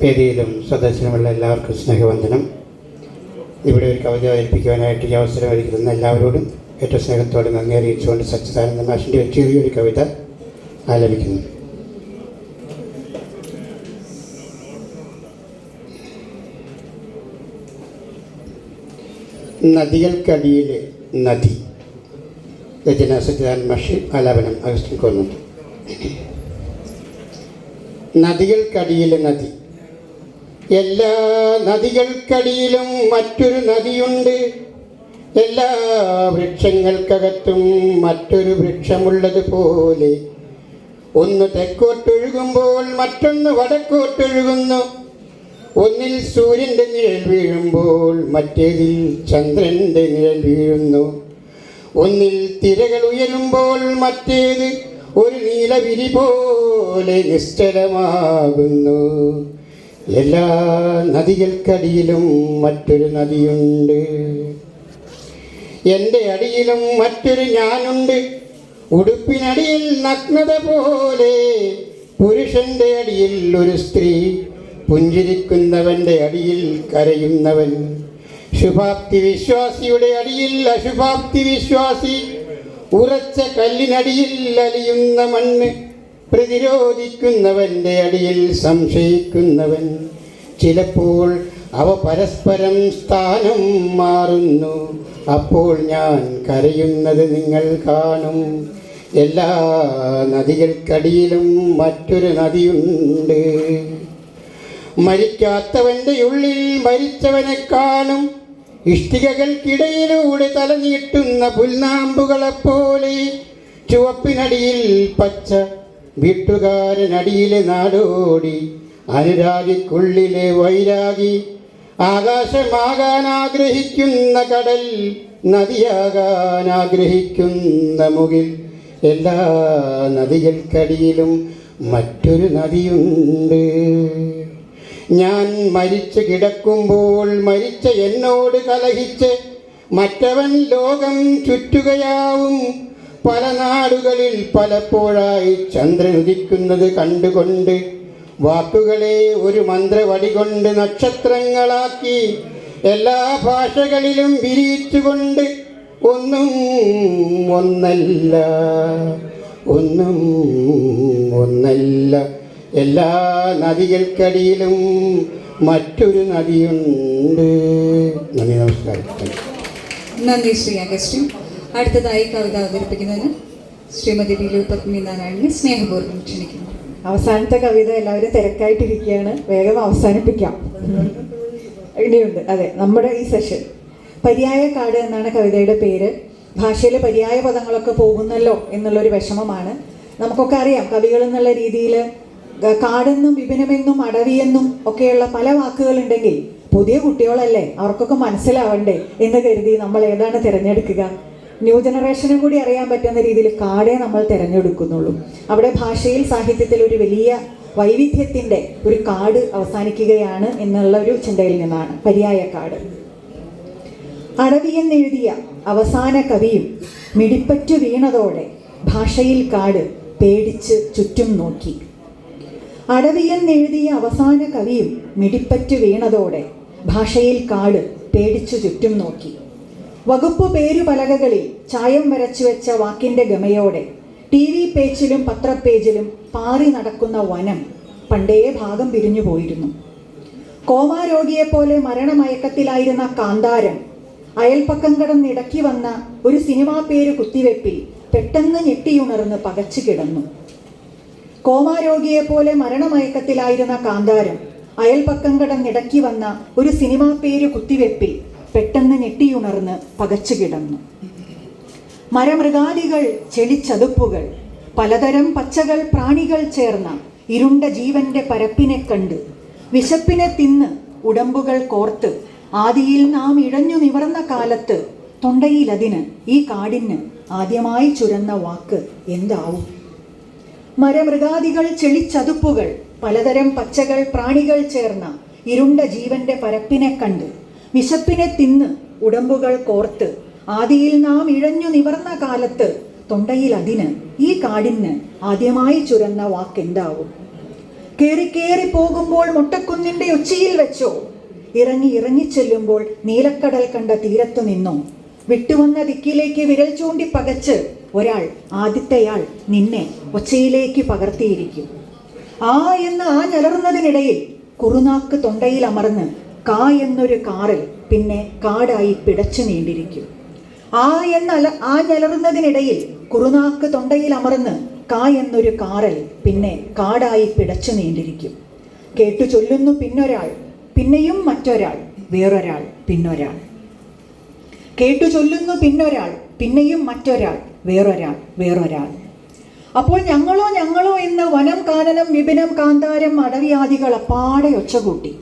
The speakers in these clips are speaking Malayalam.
വേദിയിലും സദസ്സിലുമുള്ള എല്ലാവർക്കും സ്നേഹവന്ദനം. ഇവിടെ ഒരു കവിത അവതരിപ്പിക്കുവാനായിട്ട് ഈ അവസരം ഒരുക്കുന്ന എല്ലാവരോടും ഏറ്റവും സ്നേഹത്തോടെ നന്ദി അറിയിച്ചുകൊണ്ട് സച്ചിദാനന്ദ മാഷിന്റെ ഒരു ചെറിയൊരു കവിത ആലപിക്കുന്നു. നദികൾക്കടിയിലെ നദി. രചന സച്ചിദാനന്ദ മാഷി. ആലാപനം അഗസ്റ്റിൻ കോർമുണ്ട് നദികൾക്കടിയിലെ നദി. എല്ലാ നദികൾക്കടിയിലും മറ്റൊരു നദിയുണ്ട്. എല്ലാ വൃക്ഷങ്ങൾക്കകത്തും മറ്റൊരു വൃക്ഷമുള്ളതുപോലെ ഒന്ന് തെക്കോട്ടൊഴുകുമ്പോൾ മറ്റൊന്ന് വടക്കോട്ടൊഴുകുന്നു. ഒന്നിൽ സൂര്യന്റെ നിഴൽ വീഴുമ്പോൾ മറ്റേതിൽ ചന്ദ്രന്റെ നിഴൽ വീഴുന്നു. ഒന്നിൽ തിരകൾ ഉയരുമ്പോൾ മറ്റേത് ഒരു നീലവിരി പോലെ നിശ്ചലമാകുന്നു. എല്ലാ നദികൾക്കടിയിലും മറ്റൊരു നദിയുണ്ട്. എന്റെ അടിയിലും മറ്റൊരു ഞാനുണ്ട്. ഉടുപ്പിനടിയിൽ നഗ്നത പോലെ പുരുഷന്റെ അടിയിൽ ഒരു സ്ത്രീ പുഞ്ചിരിക്കുന്നവന്റെ അടിയിൽ കരയുന്നവൻ. ശുഭാപ്തി വിശ്വാസിയുടെ അടിയിൽ അശുഭാപ്തി വിശ്വാസി ഉറച്ച കല്ലിനടിയിൽ അലിയുന്ന മണ്ണ്. പ്രതിരോധിക്കുന്നവന്റെ അടിയിൽ സംശയിക്കുന്നവൻ. ചിലപ്പോൾ അവ പരസ്പരം സ്ഥാനം മാറുന്നു. അപ്പോൾ ഞാൻ കരയുന്നത് നിങ്ങൾ കാണും. എല്ലാ നദികൾക്കടിയിലും മറ്റൊരു നദിയുണ്ട്. മരിക്കാത്തവന്റെ ഉള്ളിൽ മരിച്ചവനെ കാണും. ഇഷ്ടികകൾക്കിടയിലൂടെ തലനീട്ടുന്ന പുൽനാമ്പുകളെപ്പോലെ ചുവപ്പിനടിയിൽ പച്ച വീട്ടുകാരനടിയിലെ നാടോടി അനുരാഗിക്കുള്ളിലെ വൈരാഗി ആകാശമാകാൻ ആഗ്രഹിക്കുന്ന കടൽ നദിയാകാൻ ആഗ്രഹിക്കുന്ന മുകിൽ. എല്ലാ നദികൾക്കടിയിലും മറ്റൊരു നദിയുണ്ട്. ഞാൻ മരിച്ചു കിടക്കുമ്പോൾ മരിച്ച എന്നോട് കലഹിച്ച് മറ്റവൻ ലോകം ചുറ്റുകയാവും. പല നാടുകളിൽ പലപ്പോഴായി ചന്ദ്രൻ ഉദിക്കുന്നത് കണ്ടുകൊണ്ട് വാക്കുകളെ ഒരു മന്ത്രവടി കൊണ്ട് നക്ഷത്രങ്ങളാക്കി എല്ലാ ഭാഷകളിലും വിരിയിച്ചുകൊണ്ട് ഒന്നും ഒന്നല്ല ഒന്നും ഒന്നല്ല. എല്ലാ നദികൾക്കടിയിലും മറ്റൊരു നദിയുണ്ട്. നന്ദി നമസ്കാരം. നന്ദി ശ്രീ അഗസ്റ്റിൻ. അടുത്തതായി കവിത അവതരിപ്പിക്കുന്നതിന് ശ്രീമതി ബിലു പത്മിനാരായണനെ സ്നേഹപൂർവം ക്ഷണിക്കുന്നു. അവസാനത്തെ കവിത എല്ലാവരും തിരക്കായിട്ടിരിക്കുകയാണ്. വേഗം അവസാനിപ്പിക്കാം. ഇനിയുണ്ട്. അതെ നമ്മുടെ ഈ സെഷൻ പര്യായ കാട് എന്നാണ് കവിതയുടെ പേര്. ഭാഷയിലെ പര്യായ പദങ്ങളൊക്കെ പോകുന്നല്ലോ എന്നുള്ളൊരു വിഷമമാണ്. നമുക്കൊക്കെ അറിയാം കവികൾ എന്നുള്ള രീതിയിൽ കാടെന്നും വിപിനമെന്നും അടവിയെന്നും ഒക്കെയുള്ള പല വാക്കുകളുണ്ടെങ്കിൽ പുതിയ കുട്ടികളല്ലേ അവർക്കൊക്കെ മനസ്സിലാവണ്ടേ എന്ന് കരുതി നമ്മൾ ഏതാണ് തിരഞ്ഞെടുക്കുക? ന്യൂ ജനറേഷനും കൂടി അറിയാൻ പറ്റുന്ന രീതിയിൽ കാടേ നമ്മൾ തിരഞ്ഞെടുക്കുന്നുള്ളൂ. അവിടെ ഭാഷയിൽ സാഹിത്യത്തിൽ ഒരു വലിയ വൈവിധ്യത്തിന്റെ ഒരു കാട് അവസാനിക്കുകയാണ് എന്നുള്ള ഒരു ചിന്തയിൽ നിന്നാണ്. പര്യായ കാട്. അടവിയെന്നെഴുതിയ അവസാന കവിയും മിടിപ്പറ്റു വീണതോടെ ഭാഷയിൽ കാട് പേടിച്ച് ചുറ്റും നോക്കി. അടവിയെന്നെഴുതിയ അവസാന കവിയും മിടിപ്പറ്റു വീണതോടെ ഭാഷയിൽ കാട് പേടിച്ചു ചുറ്റും നോക്കി. വകുപ്പ് പേരുപലകകളിൽ ചായം വരച്ചു വെച്ച വാക്കിന്റെ ഗമയോടെ ടി വി പേജിലും പത്രപ്പേജിലും പാറി നടക്കുന്ന വനം പണ്ടേ ഭാഗം പിരിഞ്ഞു പോയിരുന്നു. കോമാരോഗിയെപ്പോലെ മരണമയക്കത്തിലായിരുന്ന കാന്താരം അയൽപ്പക്കം കടന്നിടക്കി വന്ന ഒരു സിനിമാ പേര് കുത്തിവെപ്പിൽ പെട്ടെന്ന് ഞെട്ടിയുണർന്ന് പകച്ചു കിടന്നു. കോമാരോഗിയെപ്പോലെ മരണമയക്കത്തിലായിരുന്ന കാന്താരം അയൽപ്പക്കം കടന്നിടക്കി വന്ന ഒരു സിനിമാ പേര് കുത്തിവെപ്പിൽ പെട്ടെന്ന് ഞെട്ടിയുണർന്ന് പകച്ചു കിടന്നു. മരമൃഗാദികൾ ചെളിച്ചതുപ്പുകൾ പലതരം പച്ചകൾ പ്രാണികൾ ചേർന്ന ഇരുണ്ട ജീവന്റെ പരപ്പിനെ കണ്ട് വിശപ്പിനെ തിന്ന് ഉടമ്പുകൾ കോർത്ത് ആദിയിൽ നാം ഇഴഞ്ഞു നിവർന്ന കാലത്ത് തൊണ്ടയിലതിന് ഈ കാടിന് ആദ്യമായി ചുരന്ന വാക്ക് എന്താവും? മരമൃഗാദികൾ ചെളിച്ചതുപ്പുകൾ പലതരം പച്ചകൾ പ്രാണികൾ ചേർന്ന ഇരുണ്ട ജീവന്റെ പരപ്പിനെ കണ്ട് വിശപ്പിനെ തിന്ന് ഉടമ്പുകൾ കോർത്ത് ആദിയിൽ നാം ഇഴഞ്ഞു നിവർന്ന കാലത്ത് തൊണ്ടയിൽ അതിന് ഈ കാടിന് ആദ്യമായി ചുരന്ന വാക്കെന്താവും? കേറി കേറി പോകുമ്പോൾ മുട്ടക്കുന്നിന്റെ ഉച്ചിയിൽ വെച്ചോ? ഇറങ്ങി ഇറങ്ങിച്ചെല്ലുമ്പോൾ നീലക്കടൽ കണ്ട തീരത്തു നിന്നോ? വിട്ടുവന്ന ദിക്കിലേക്ക് വിരൽ ചൂണ്ടി പകച്ച് ഒരാൾ ആദ്യത്തെയാൾ നിന്നെ ഒച്ചയിലേക്ക് പകർത്തിയിരിക്കും. ആ എന്ന് ആ ഞലറുന്നതിനിടയിൽ കുറുനാക്ക് തൊണ്ടയിൽ അമർന്ന് കാ എന്നൊരു കാറിൽ പിന്നെ കാടായി പിടച്ചു നീണ്ടിരിക്കും. ആ എന്നല ആ ഞലറുന്നതിനിടയിൽ കുറുനാക്ക് തൊണ്ടയിൽ അമർന്ന് കാ എന്നൊരു കാറൽ പിന്നെ കാടായി പിടച്ചു നീണ്ടിരിക്കും. കേട്ടു ചൊല്ലുന്നു പിന്നൊരാൾ പിന്നെയും മറ്റൊരാൾ വേറൊരാൾ പിന്നൊരാൾ. കേട്ടു ചൊല്ലുന്നു പിന്നൊരാൾ പിന്നെയും മറ്റൊരാൾ വേറൊരാൾ വേറൊരാൾ. അപ്പോൾ ഞങ്ങളോ ഞങ്ങളോ എന്ന് വനം കാനനം വിപിനം കാന്താരം അടവിയാദികൾ അപ്പാടെ ഒച്ചകൂട്ടി.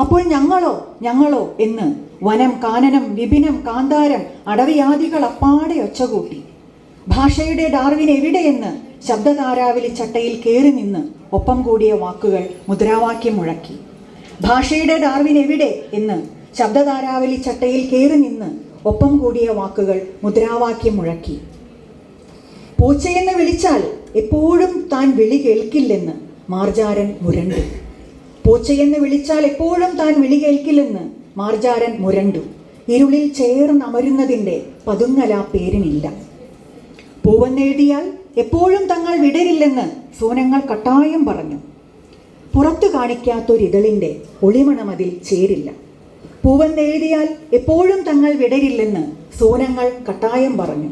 അപ്പോൾ ഞങ്ങളോ ഞങ്ങളോ എന്ന് വനം കാനനം വിപിനം കാന്താരം അടവിയാദികൾ അപ്പാടെ ഒച്ചകൂട്ടി. ഭാഷയുടെ ഡാർവിൻ എവിടെയെന്ന് ശബ്ദതാരാവലി ചട്ടയിൽ കയറി നിന്ന് ഒപ്പം കൂടിയ വാക്കുകൾ മുദ്രാവാക്യം മുഴക്കി. ഭാഷയുടെ ഡാർവിൻ എവിടെ എന്ന് ശബ്ദതാരാവലി ചട്ടയിൽ കയറി നിന്ന് ഒപ്പം കൂടിയ വാക്കുകൾ മുദ്രാവാക്യം മുഴക്കി. പൂച്ചയെന്ന് വിളിച്ചാൽ എപ്പോഴും താൻ വിളി കേൾക്കില്ലെന്ന് മാർജാരൻ മുരണ്ടു പൂച്ചയെന്ന് വിളിച്ചാൽ എപ്പോഴും താൻ വിളി കേൾക്കില്ലെന്ന് മാർജാരൻ മുരണ്ടു. ഇരുളിൽ ചേർന്നമരുന്നതിന്റെ പതുങ്ങല പേരിനില്ല. പൂവെന്നെഴുതിയാൽ എപ്പോഴും തങ്ങൾ വിടരില്ലെന്ന് സൂനങ്ങൾ കട്ടായം പറഞ്ഞു. പുറത്തു കാണിക്കാത്തൊരിതളിന്റെ ഒളിമണം അതിൽ ചേരില്ല. പൂവെന്നെഴുതിയാൽ എപ്പോഴും തങ്ങൾ വിടരില്ലെന്ന് സൂനങ്ങൾ കട്ടായം പറഞ്ഞു.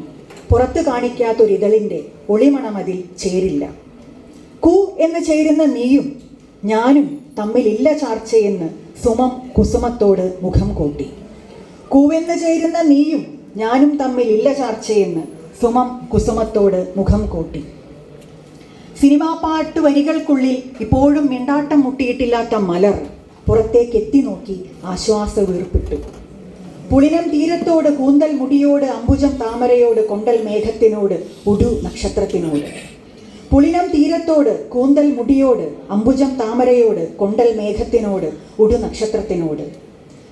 പുറത്തു കാണിക്കാത്തൊരിതളിന്റെ ഒളിമണം അതിൽ ചേരില്ല. കു എന്ന് ചേരുന്ന നീയും ഞാനും തമ്മിലില്ല ചാർച്ചയെന്ന് സുമം കുസുമത്തോട് മുഖം കൂട്ടി. കൂവെന്ന് ചേരുന്ന നീയും ഞാനും തമ്മിലില്ല ചാർച്ചയെന്ന് സുമം കുസുമത്തോട് മുഖം കൂട്ടി. സിനിമാ പാട്ട് വരികൾക്കുള്ളിൽ ഇപ്പോഴും മിണ്ടാട്ടം മുട്ടിയിട്ടില്ലാത്ത മലർ പുറത്തേക്ക് എത്തി നോക്കി ആശ്വാസ വീർപ്പിട്ടു പുളിനം തീരത്തോട് കൂന്തൽ മുടിയോട് അംബുജം താമരയോട് കൊണ്ടൽ മേഘത്തിനോട് ഉടു നക്ഷത്രത്തിനോട്. പുളിനം തീരത്തോട് കൂന്തൽ മുടിയോട് അംബുജം താമരയോട് കൊണ്ടൽ മേഘത്തിനോട് ഉടു നക്ഷത്രത്തിനോട്.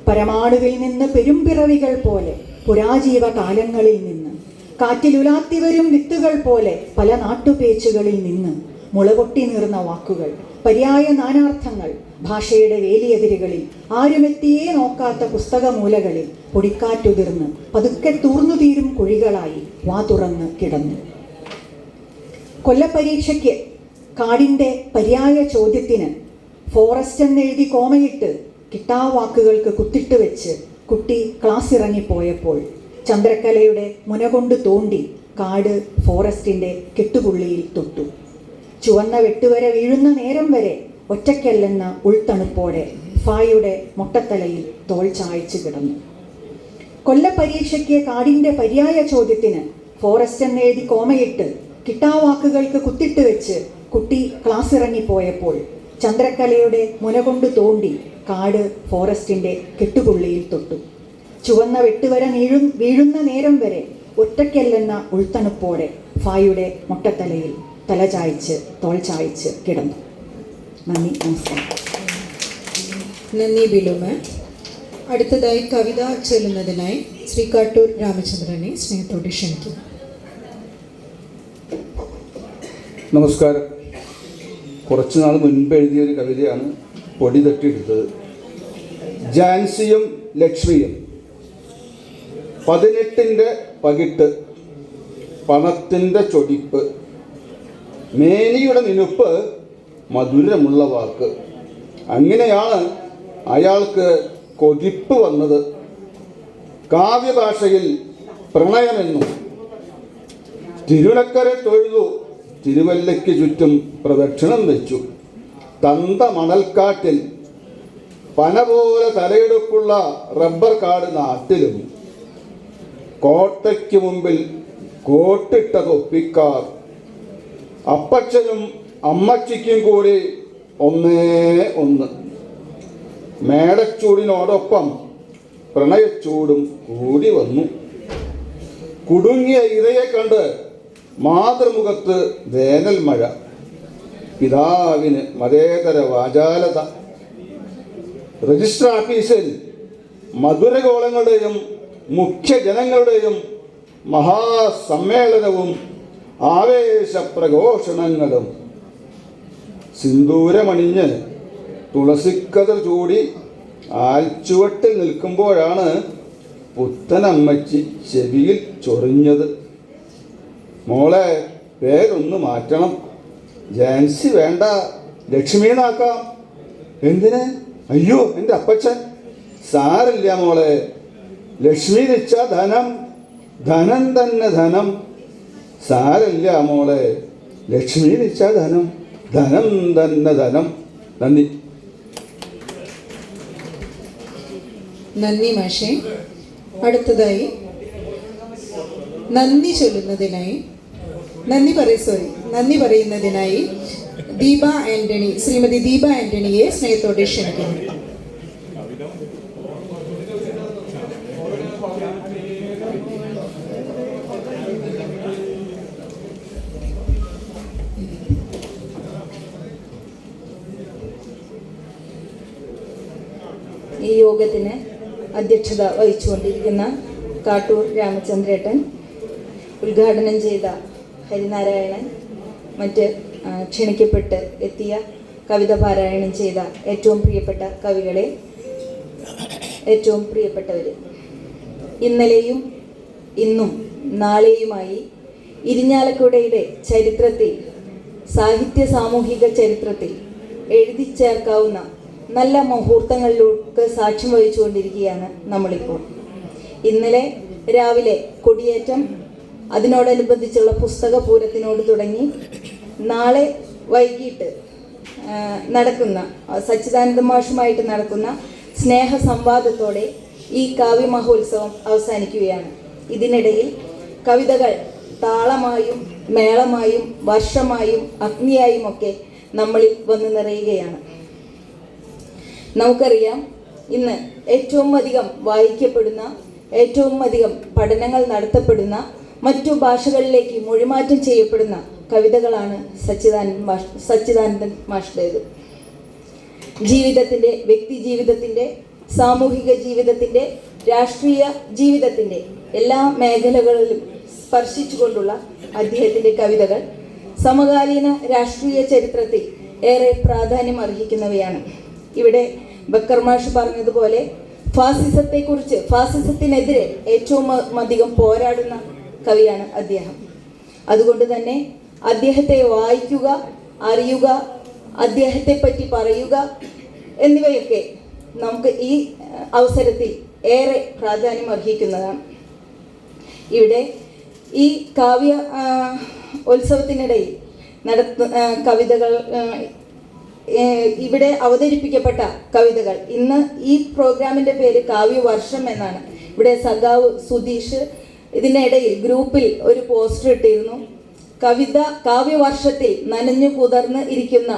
പരമാണുവിൽ നിന്ന് പെരുമ്പിറവികൾ പോലെ പുരാജീവ കാലങ്ങളിൽ നിന്ന്. കാറ്റിലുലാത്തിവരും വിത്തുകൾ പോലെ പല നാട്ടുപേച്ചുകളിൽ നിന്ന്. മുളകൊട്ടി നീർന്ന വാക്കുകൾ പര്യായ നാനാർത്ഥങ്ങൾ ഭാഷയുടെ വേലിയെതിരുകളിൽ ആരുമെത്തിയേ നോക്കാത്ത പുസ്തകമൂലകളിൽ പൊടിക്കാറ്റുതിർന്ന് പതുക്കെ തൂർന്നു തീരും കുഴികളായി വാ തുറന്ന് കിടന്നു. കൊല്ലപ്പരീക്ഷയ്ക്ക് കാടിന്റെ പര്യായ ചോദ്യത്തിന് ഫോറസ്റ്റ് എന്നെഴുതി കോമയിട്ട് കിട്ടാവാക്കുകൾക്ക് കുത്തിട്ട് വെച്ച് കുട്ടി ക്ലാസ് ഇറങ്ങിപ്പോയപ്പോൾ ചന്ദ്രക്കലയുടെ മുനകൊണ്ട് തോണ്ടി കാട് ഫോറസ്റ്റിന്റെ കെട്ടുപുള്ളിയിൽ തൊട്ടു. ചുവന്ന വെട്ടുവരെ വീഴുന്ന നേരം വരെ ഒറ്റയ്ക്കല്ലെന്ന ഉൾത്തണുപ്പോടെ ഫായുടെ മുട്ടത്തലയിൽ തോൾ ചായച്ചു കിടന്നു. കൊല്ലപ്പരീക്ഷയ്ക്ക് കാടിന്റെ പര്യായ ചോദ്യത്തിന് ഫോറസ്റ്റ് എന്നെഴുതി കോമയിട്ട് കിട്ടാവാക്കുകൾക്ക് കുത്തിട്ട് വെച്ച് കുട്ടി ക്ലാസ് ഇറങ്ങിപ്പോയപ്പോൾ ചന്ദ്രക്കലയുടെ മുനകൊണ്ട് തോണ്ടി കാട് ഫോറസ്റ്റിന്റെ കെട്ടുപുള്ളിയിൽ തൊട്ടു. ചുവന്ന വെട്ടുവര നീഴും വീഴുന്ന നേരം വരെ ഒറ്റയ്ക്കല്ലെന്ന ഉൾത്തണുപ്പോടെ ഫായുടെ മുട്ടത്തലയിൽ തല ചായ്ച്ച് തോൾ ചായ്ച്ച് കിടന്നു. നന്ദി നമസ്കാരം. നന്ദി ബിലുമ. അടുത്തതായി കവിത ചൊല്ലുന്നതിനായി ശ്രീ കാട്ടൂർ രാമചന്ദ്രനെ സ്നേഹത്തോടെ ക്ഷണിക്കുന്നു. നമസ്കാരം. കുറച്ച് നാൾ മുൻപ് എഴുതിയ ഒരു കവിതയാണ് പൊടി തട്ടിയെടുത്തത് ജാൻസിയും ലക്ഷ്മിയും പതിനെട്ടിന്റെ പകിട്ട് പണത്തിന്റെ ചൊടിപ്പ് മേനിയുടെ നിനുപ്പ് മധുരമുള്ള വാക്ക്. അങ്ങനെയാണ് അയാൾക്ക് കൊതിപ്പ് വന്നത്. കാവ്യഭാഷയിൽ പ്രണയമെന്നും തിരുണക്കര തൊഴുതു തിരുവല്ലയ്ക്ക് ചുറ്റും പ്രദക്ഷിണം വെച്ചു. തന്ത മണൽക്കാട്ടിൽ പന പോലെ തലയെടുപ്പുള്ള റബ്ബർ കാട് നാട്ടിലും കോട്ടയ്ക്ക് മുമ്പിൽ കോട്ടിട്ട തൊപ്പിക്കാർ. അപ്പച്ചനും അമ്മച്ചിക്കും കൂടി ഒന്നേ ഒന്ന്. മേടച്ചൂടിനോടൊപ്പം പ്രണയച്ചൂടും കൂടി വന്നു. കുടുങ്ങിയ ഇരയെ കണ്ട് മാതൃമുഖത്ത് വേനൽ മഴ പിതാവിന് മതേതര വാചാലത രജിസ്റ്റർ ഓഫീസിൽ മധുരഗോളങ്ങളുടെയും മുഖ്യ ജനങ്ങളുടെയും മഹാസമ്മേളനവും ആവേശ പ്രഘോഷണങ്ങളും സിന്ദൂരമണിഞ്ഞ് തുളസിക്കതിർ ചൂടി ആൽച്ചുവട്ടിൽ നിൽക്കുമ്പോഴാണ് പുത്തനമ്മച്ചി ചെവിയിൽ ചൊറിഞ്ഞത്. മോളെ പേരൊന്ന് മാറ്റണം. ജാൻസി വേണ്ട. ലക്ഷ്മിന്നാക്കാം എന്തിന്? അയ്യോ എന്റെ അപ്പച്ചൻ. സാറില്ല മോളെ. ലക്ഷ്മി നിച്ച ധനം ധനം തന്നെ ധനം. സാരല്ല മോളെ. ലക്ഷ്മി നിച്ച ധനം ധനം തന്നെ ധനം. നന്ദി. നന്ദി മാഷേ. അടുത്തതായി നന്ദി ചൊല്ലുന്നതിനായി നന്ദി പറയ സോറി നന്ദി പറയുന്നതിനായി ദീപ ആന്റണി ശ്രീമതി ദീപ ആന്റണിയെ സ്നേഹത്തോടെ ക്ഷണിക്കുന്നു. ഈ യോഗത്തിന് അധ്യക്ഷത വഹിച്ചുകൊണ്ടിരിക്കുന്ന കാട്ടൂർ രാമചന്ദ്രേട്ടൻ ഉദ്ഘാടനം ചെയ്ത ഹരിനാരായണൻ മറ്റ് ക്ഷണിക്കപ്പെട്ട് എത്തിയ കവിത പാരായണം ചെയ്ത ഏറ്റവും പ്രിയപ്പെട്ട കവികളെ ഏറ്റവും പ്രിയപ്പെട്ടവർ ഇന്നലെയും ഇന്നും നാളെയുമായി ഇരിഞ്ഞാലക്കുടയുടെ ചരിത്രത്തിൽ സാഹിത്യ സാമൂഹിക ചരിത്രത്തിൽ എഴുതി ചേർക്കാവുന്ന നല്ല മുഹൂർത്തങ്ങളിലേക്ക് സാക്ഷ്യം വഹിച്ചുകൊണ്ടിരിക്കുകയാണ് നമ്മളിപ്പോൾ. ഇന്നലെ രാവിലെ കൊടിയേറ്റം അതിനോടനുബന്ധിച്ചുള്ള പുസ്തക പൂരത്തിനോട് തുടങ്ങി നാളെ വൈകിട്ട് നടക്കുന്ന സച്ചിദാനന്ദ മാഷുമായിട്ട് നടക്കുന്ന സ്നേഹ സംവാദത്തോടെ ഈ കാവ്യ മഹോത്സവം അവസാനിക്കുകയാണ്. ഇതിനിടയിൽ കവിതകൾ താളമായും മേളമായും വർഷമായും അഗ്നിയായും ഒക്കെ നമ്മളിൽ വന്ന് നിറയുകയാണ്. നമുക്കറിയാം ഇന്ന് ഏറ്റവും അധികം വായിക്കപ്പെടുന്ന ഏറ്റവും അധികം പഠനങ്ങൾ നടത്തപ്പെടുന്ന മറ്റു ഭാഷകളിലേക്ക് മൊഴിമാറ്റം ചെയ്യപ്പെടുന്ന കവിതകളാണ് സച്ചിദാനന്ദൻ മാഷ് സച്ചിദാനന്ദൻ മാഷുടേത് ജീവിതത്തിന്റെ വ്യക്തി ജീവിതത്തിന്റെ സാമൂഹിക ജീവിതത്തിന്റെ രാഷ്ട്രീയ ജീവിതത്തിന്റെ എല്ലാ മേഖലകളിലും സ്പർശിച്ചുകൊണ്ടുള്ള അദ്ദേഹത്തിന്റെ കവിതകൾ സമകാലീന രാഷ്ട്രീയ ചരിത്രത്തിൽ ഏറെ പ്രാധാന്യം അർഹിക്കുന്നവയാണ് ഇവിടെ ബക്കർ മാഷ് പറഞ്ഞതുപോലെ ഫാസിസത്തെക്കുറിച്ച് ഫാസിസത്തിനെതിരെ ഏറ്റവും അധികം പോരാടുന്ന കവിയാണ് അദ്ദേഹം. അതുകൊണ്ട് തന്നെ അദ്ദേഹത്തെ വായിക്കുക അറിയുക അദ്ദേഹത്തെ പറ്റി പറയുക എന്നിവയൊക്കെ നമുക്ക് ഈ അവസരത്തിൽ ഏറെ പ്രാധാന്യം അർഹിക്കുന്നതാണ്. ഇവിടെ ഈ കാവ്യ ഉത്സവത്തിനിടയിൽ നടത്ത കവിതകൾ ഇവിടെ അവതരിപ്പിക്കപ്പെട്ട കവിതകൾ. ഇന്ന് ഈ പ്രോഗ്രാമിന്റെ പേര് കാവ്യവർഷം എന്നാണ്. ഇവിടെ സഖാവ് സുധീഷ് ഇതിനിടയിൽ ഗ്രൂപ്പിൽ ഒരു പോസ്റ്റർ ഇട്ടിരുന്നു. കവിത കാവ്യവർഷത്തിൽ നനഞ്ഞു കുതിർന്ന് ഇരിക്കുന്ന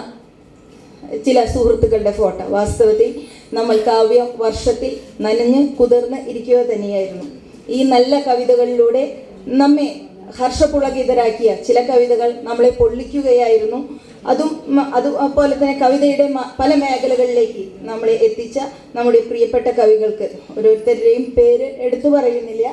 ചില സുഹൃത്തുക്കളുടെ ഫോട്ടോ. വാസ്തവത്തിൽ നമ്മൾ കാവ്യ വർഷത്തിൽ നനഞ്ഞ് കുതിർന്ന് ഇരിക്കുക തന്നെയായിരുന്നു. ഈ നല്ല കവിതകളിലൂടെ നമ്മെ ഹർഷപുളകിതരാക്കിയ ചില കവിതകൾ നമ്മളെ പൊള്ളിക്കുകയായിരുന്നു. അതും അത് അതുപോലെ തന്നെ കവിതയുടെ പല മേഖലകളിലേക്ക് നമ്മളെ എത്തിച്ച നമ്മുടെ പ്രിയപ്പെട്ട കവികൾക്ക്. ഓരോരുത്തരുടെയും പേര് എടുത്തു പറയുന്നില്ല.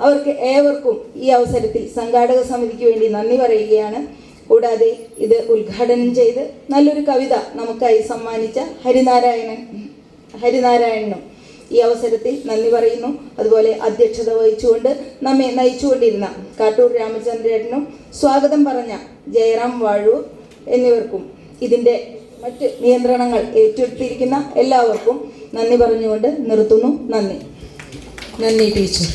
അവർക്ക് ഏവർക്കും ഈ അവസരത്തിൽ സംഘാടക സമിതിക്ക് വേണ്ടി നന്ദി പറയുകയാണ്. കൂടാതെ ഇത് ഉദ്ഘാടനം ചെയ്ത് നല്ലൊരു കവിത നമുക്കായി സമ്മാനിച്ച ഹരിനാരായണൻ ഹരിനാരായണനും ഈ അവസരത്തിൽ നന്ദി പറയുന്നു. അതുപോലെ അധ്യക്ഷത വഹിച്ചുകൊണ്ട് നമ്മെ നയിച്ചുകൊണ്ടിരുന്ന കാട്ടൂർ രാമചന്ദ്രേട്ടനും സ്വാഗതം പറഞ്ഞ ജയറാം വാഴൂർ എന്നിവർക്കും ഇതിന്റെ മറ്റ് നിയന്ത്രണങ്ങൾ ഏറ്റെടുത്തിരിക്കുന്ന എല്ലാവർക്കും നന്ദി പറഞ്ഞുകൊണ്ട് നിർത്തുന്നു. നന്ദി. നന്ദി ടീച്ചർ.